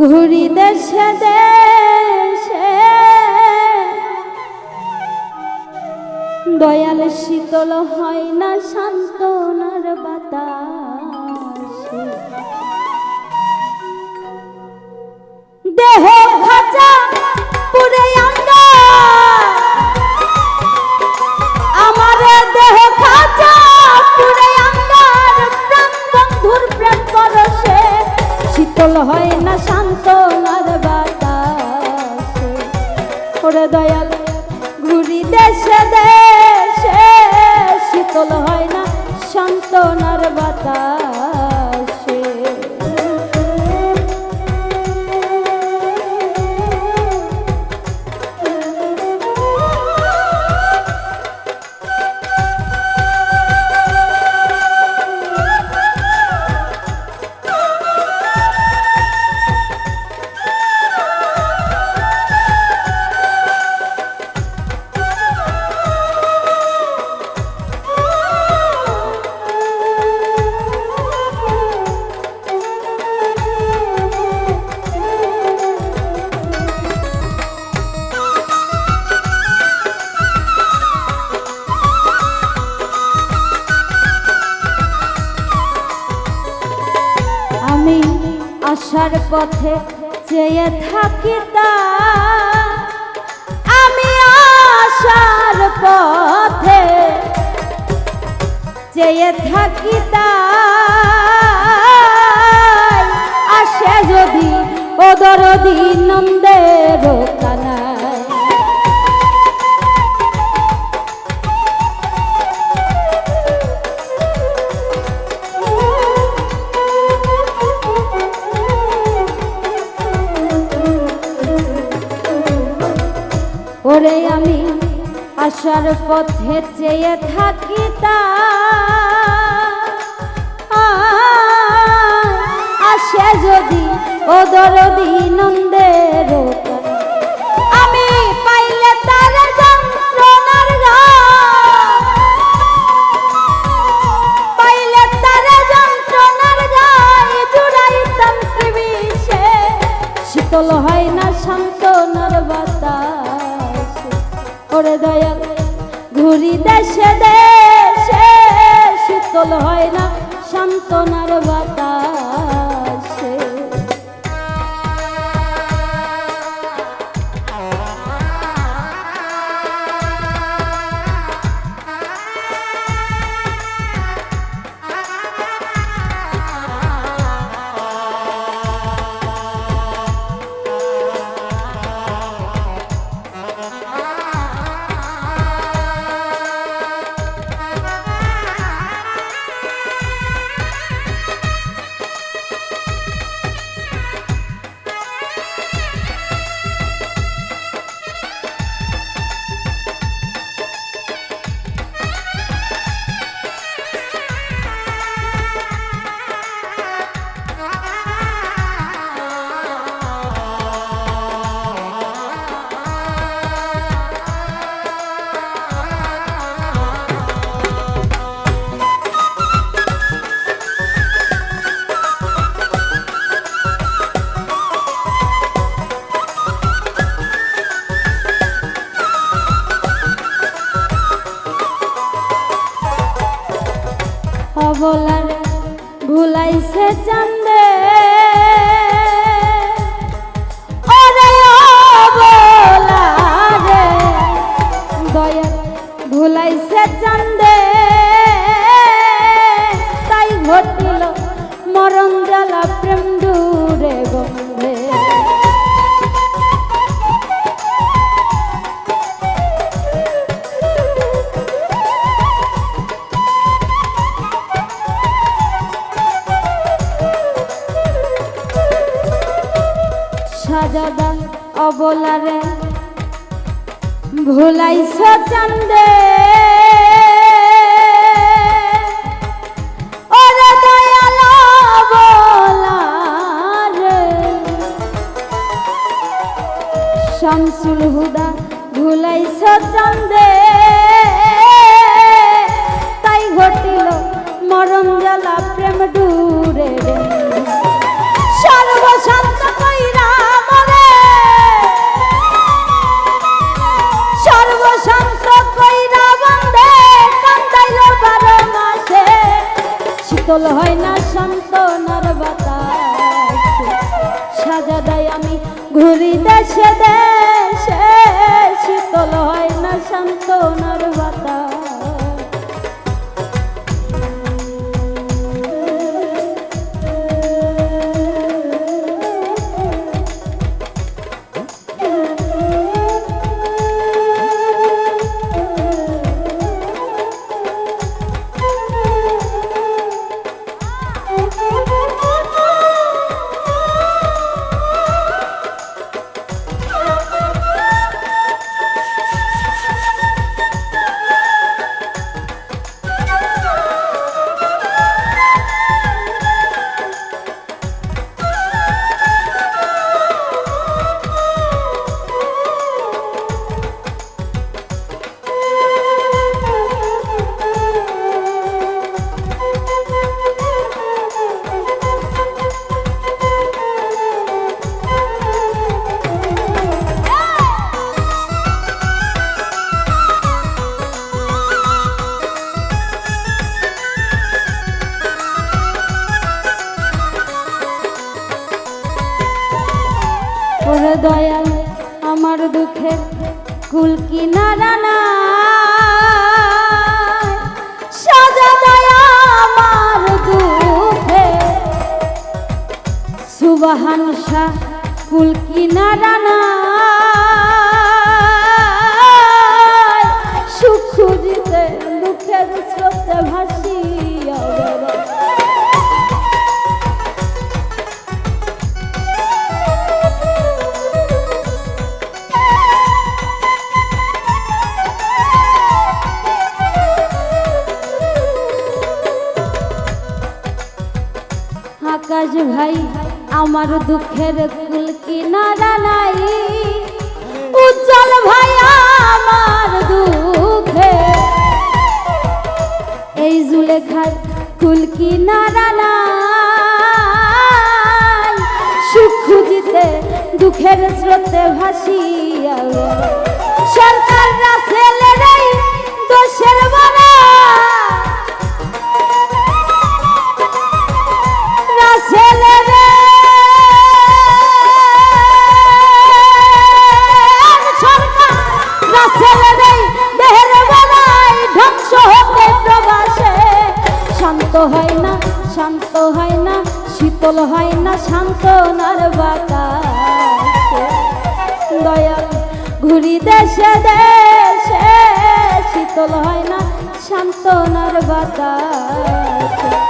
ঘুরি দেশে দেশে। দয়াল শীতল হয় না শান্তনার বাতাসে। শান্তনার বাতাসে। পথে চেয়ে থাকি আমি আশার পথে চেয়ে থাকি আসে যদি ওদরদি নন্দের আসার পথে চেয়ে থাকি আসে যদি ও দরদি নন্দের আমি পাইলে তার যন্ত্রণার পাইলে তার যন্ত্রণার শীতল হয় না শান্তনার বাতাস। ওরে দয়াল ঘুরি দেশে দেশে শীতল হয় না শান্তনার বাতাসে। অবলারে ভুলাইছ চান্দে। দেশে শীতল হয় না শান্ত বাতাস দয়াল আমার দুঃখের কুল কিনারা না সাজা দয়া আমার দুঃখে। সুবাহান শাহ, কুল কিনারা না আকাশ ভাই, আমার দুঃখের কুল কিনারা নাই উজ্জ্বল ভাই, আমার দুঃখে এই জুলে জুলেখার কুল কিনারা নাই সুখ খুঁজিতে দুঃখের স্রোতে ভাসিয়া বেড়ায়। শীতল হয় না শান্ত নার দয়াল ঘুরি দেশে দেশে, শীতল হয় না শান্ত নার বাতাসে।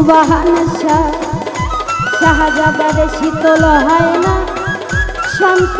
সুবাহান শাহ শাহজাদারে শীতল হয় না। শান্ত